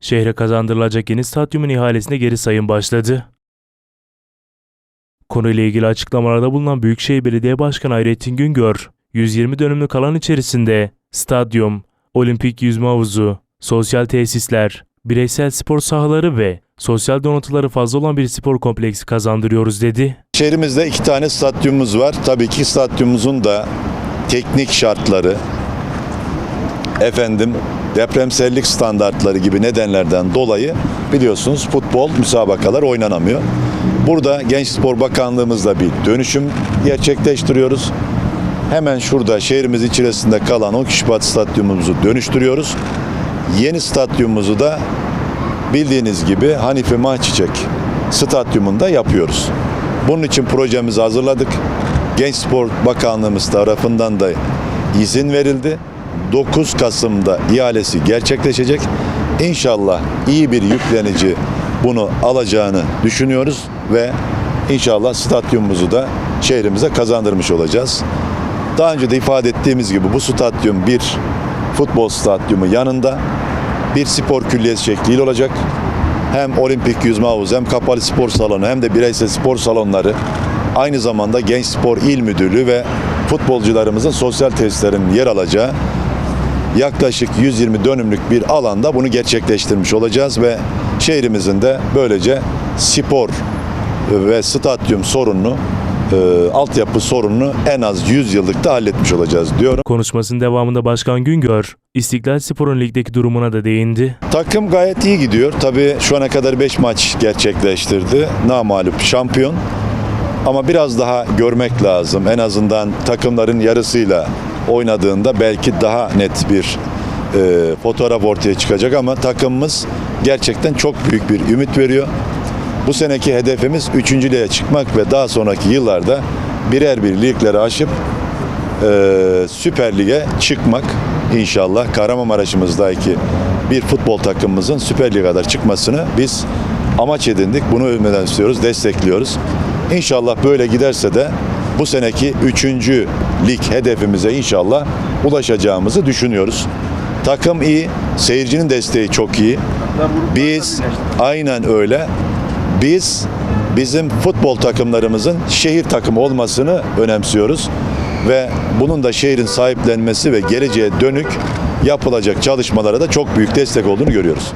Şehre kazandırılacak yeni stadyumun ihalesine geri sayım başladı. Konuyla ilgili açıklamalarda bulunan Büyükşehir Belediye Başkanı Hayrettin Güngör, 120 dönümlük alan içerisinde stadyum, olimpik yüzme havuzu, sosyal tesisler, bireysel spor sahaları ve sosyal donatıları fazla olan bir spor kompleksi kazandırıyoruz dedi. Şehrimizde iki tane stadyumumuz var. Tabii ki stadyumumuzun da teknik şartları, efendim depremsellik standartları gibi nedenlerden dolayı biliyorsunuz futbol müsabakalar oynanamıyor. Burada Genç Spor Bakanlığımızla bir dönüşüm gerçekleştiriyoruz. Hemen şurada şehrimiz içerisinde kalan 10 kişi bat stadyumumuzu dönüştürüyoruz. Yeni stadyumumuzu da bildiğiniz gibi Hanife Mahçiçek stadyumunda yapıyoruz. Bunun için projemizi hazırladık. Genç Spor Bakanlığımız tarafından da izin verildi. 9 Kasım'da ihalesi gerçekleşecek. İnşallah iyi bir yüklenici bunu alacağını düşünüyoruz ve inşallah stadyumumuzu da şehrimize kazandırmış olacağız. Daha önce de ifade ettiğimiz gibi bu stadyum bir futbol stadyumu yanında bir spor külliyesi şekliyle olacak. Hem olimpik yüzme havuzu hem kapalı spor salonu hem de bireysel spor salonları aynı zamanda Genç Spor İl Müdürlüğü ve futbolcularımızın sosyal tesislerin yer alacağı yaklaşık 120 dönümlük bir alanda bunu gerçekleştirmiş olacağız ve şehrimizin de böylece spor ve stadyum sorununu, e, altyapı sorununu en az 100 yıllıkta halletmiş olacağız diyorum. Konuşmasının devamında Başkan Güngör, İstiklal Spor'un ligdeki durumuna da değindi. Takım gayet iyi gidiyor. Tabii şu ana kadar 5 maç gerçekleştirdi. Namalup şampiyon. Ama biraz daha görmek lazım. En azından takımların yarısıyla oynadığında belki daha net bir e, fotoğraf ortaya çıkacak ama takımımız gerçekten çok büyük bir ümit veriyor. Bu seneki hedefimiz üçüncülüğe çıkmak ve daha sonraki yıllarda birer bir ligleri aşıp e, Süper Lig'e çıkmak inşallah Kahramanmaraş'ımızdaki bir futbol takımımızın Süper Lig'e kadar çıkmasını biz amaç edindik. Bunu övmeden istiyoruz, destekliyoruz. İnşallah böyle giderse de bu seneki 3. lig hedefimize inşallah ulaşacağımızı düşünüyoruz. Takım iyi, seyircinin desteği çok iyi. Biz aynen öyle. Biz bizim futbol takımlarımızın şehir takımı olmasını önemsiyoruz ve bunun da şehrin sahiplenmesi ve geleceğe dönük yapılacak çalışmalara da çok büyük destek olduğunu görüyoruz.